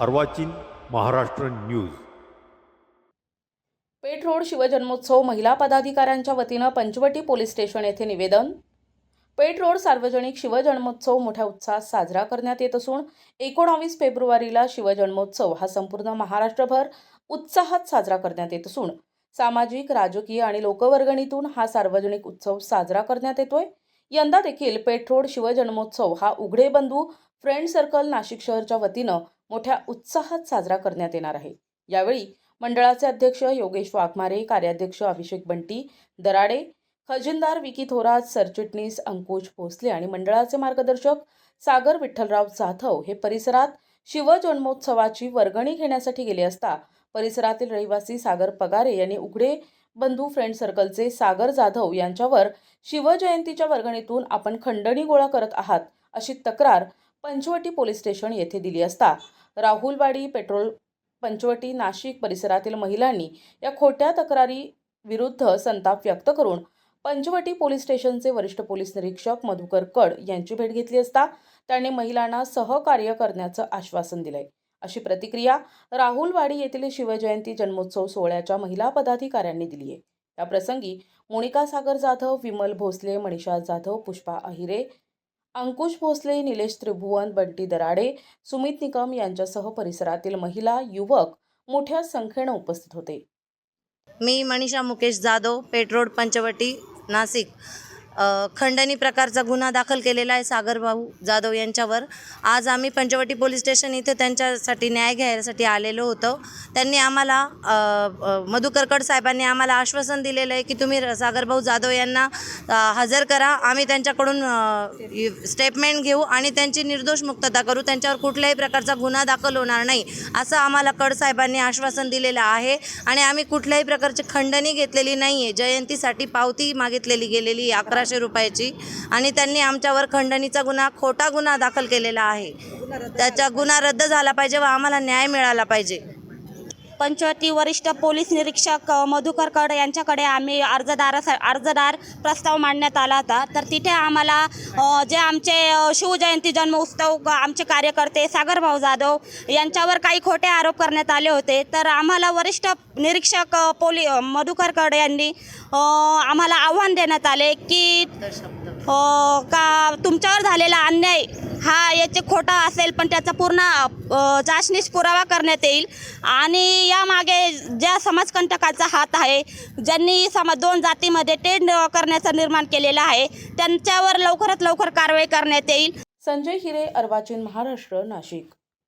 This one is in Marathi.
अर्वाचीन महाराष्ट्र न्यूज. पेठ रोड शिवजन्मोत्सव महिला पदाधिकाऱ्यांच्या वतीनं पंचवटी पोलीस स्टेशन येथे निवेदन. पेठ रोड सार्वजनिक शिवजन्मोत्सव मोठ्या उत्साहात साजरा करण्यात येत असून एकोणावीस फेब्रुवारीला शिवजन्मोत्सव हा संपूर्ण महाराष्ट्रभर उत्साहात साजरा करण्यात येत असून सामाजिक राजकीय आणि लोकवर्गणीतून हा सार्वजनिक उत्सव साजरा करण्यात येतोय. यंदा देखील पेठ रोड शिवजन्मोत्सव हा उघडे बंधू फ्रेंड सर्कल नाशिक शहरच्या वतीनं मोठ्या उत्साहात साजरा करण्यात येणार आहे. यावेळी मंडळाचे अध्यक्ष योगेश वाघमारे कार्याध्यक्ष अभिषेक बंटी दराडे खजिनदार विकी थोरात सरचिटणीस अंकुश भोसले आणि मंडळाचे मार्गदर्शक सागर विठ्ठलराव जाधव हे परिसरात शिवजन्मोत्सवाची वर्गणी घेण्यासाठी गेले असता परिसरातील रहिवासी सागर पगारे यांनी उघडे बंधू फ्रेंड सर्कलचे सागर जाधव यांच्यावर शिवजयंतीच्या वर्गणीतून आपण खंडणी गोळा करत आहात अशी तक्रार पंचवटी पोलीस स्टेशन येथे दिली असता. राहुलवाडी पेट्रोल पंचवटी नाशिक परिसरातील महिलांनी या खोट्या तक्रारी विरुद्ध संताप व्यक्त करून पंचवटी पोलीस स्टेशनचे वरिष्ठ पोलीस निरीक्षक मधुकर कड यांची भेट घेतली असता त्यांनी महिलांना सहकार्य करण्याचं आश्वासन दिलंय. अशी प्रतिक्रिया राहुलवाडी येथील शिवजयंती जन्मोत्सव सोहळ्याच्या महिला पदाधिकाऱ्यांनी दिली आहे. या प्रसंगी मोनिका सागर जाधव विमल भोसले मनीषा जाधव पुष्पा अहिरे अंकुश भोसले निलेश त्रिभुवन बंटी दराडे सुमित निकम यांच्यासह परिसरातील महिला युवक मोठ्या संख्येनं उपस्थित होते. मी मनीषा मुकेश जाधव पेट्रोड पंचवटी नाशिक. खंडणी प्रकारचा गुन्हा दाखल केलेला आहे सागरभाऊ जाधव यांच्यावर. आज आम्ही पंचवटी पोलीस स्टेशन इथे त्यांच्यासाठी न्याय घ्यायसाठी आलेलो होतो. त्यांनी आम्हाला मधुकरकड मधुकर कड साहेबांनी आम्हाला आश्वासन दिलेलं आहे की तुम्ही सागरभाऊ जाधव यांना हजर करा. आम्ही त्यांच्याकडून स्टेटमेंट घेऊ आणि त्यांची निर्दोष मुक्तता करू. त्यांच्यावर कुठल्याही प्रकारचा गुन्हा दाखल होणार नाही असं आम्हाला कड साहेबांनी आश्वासन दिलेलं आहे. आणि आम्ही कुठल्याही प्रकारची खंडणी घेतलेली नाही आहे जयंतीसाठी पावती मागितलेली गेलेली अकरा अकराशे रुपयाची. आणि त्यांनी आमच्यावर खंडणीचा गुन्हा खोटा गुन्हा दाखल केलेला आहे. त्याचा गुन्हा रद्द झाला पाहिजे व आम्हाला न्याय मिळाला पाहिजे. पंचवटी वरिष्ठ पोलीस निरीक्षक मधुकर कड यांच्याकडे आम्ही अर्जदार अर्जदार प्रस्ताव मांडण्यात आला होता. तर तिथे आम्हाला जे आमचे शिवजयंती जन्मोत्सव ग- आमचे कार्यकर्ते सागरभाऊ जाधव यांच्यावर काही खोटे आरोप करण्यात आले होते. तर आम्हाला वरिष्ठ निरीक्षक पोली मधुकर कड यांनी आम्हाला आव्हान देण्यात आले की का तुमच्यावर झालेला अन्याय हा याचे खोटा असेल पण त्याचा पूर्ण चाचणीस पुरावा करण्यात येईल. आणि यामागे ज्या समाजकंटकाचा हात आहे ज्यांनी समा दोन जातीमध्ये टेंड करण्याचा निर्माण केलेला आहे त्यांच्यावर लवकरात लवकर कारवाई करण्यात येईल. संजय हिरे अर्वाचीन महाराष्ट्र नाशिक.